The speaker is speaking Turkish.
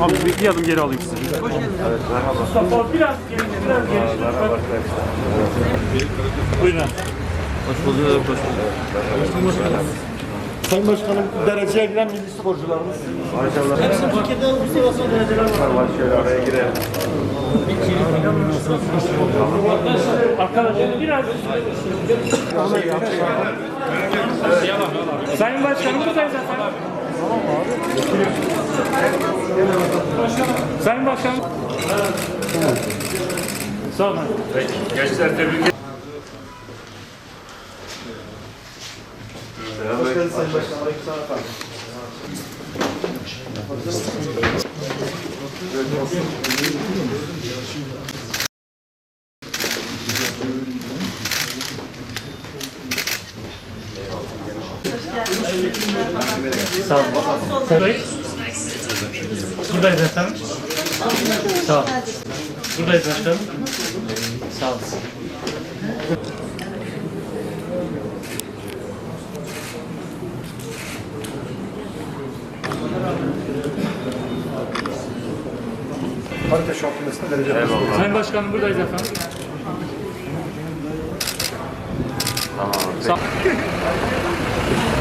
Abi bir, adım geri alayım sizi. Evet merhaba. Mustafa biraz geri, biraz geri. Merhaba arkadaşlar. Buyurun. Hoş bulduk. Hoş bulduk. Sayın Başkanım dereceye giren milli sporcularımız. Maşallah. Hepsi Türkiye'de uluslararası dereceler var. Var şöyle araya girelim. Arkadaşlar biraz. Sayın Başkanım buradayız efendim. Sayın Başkanım. Sağ olun. Gençler tebrik ederim. Hoş geldiniz Sayın Başkanım. Aleykümselam efendim. Sağ olun. Buradayız. Buradayız efendim. Sağ olun. Buradayız başkanım. Sağ olun. Harita şampiyonasında derece Eyvallah. Sayın Başkanım buradayız efendim. Tamam. Sağ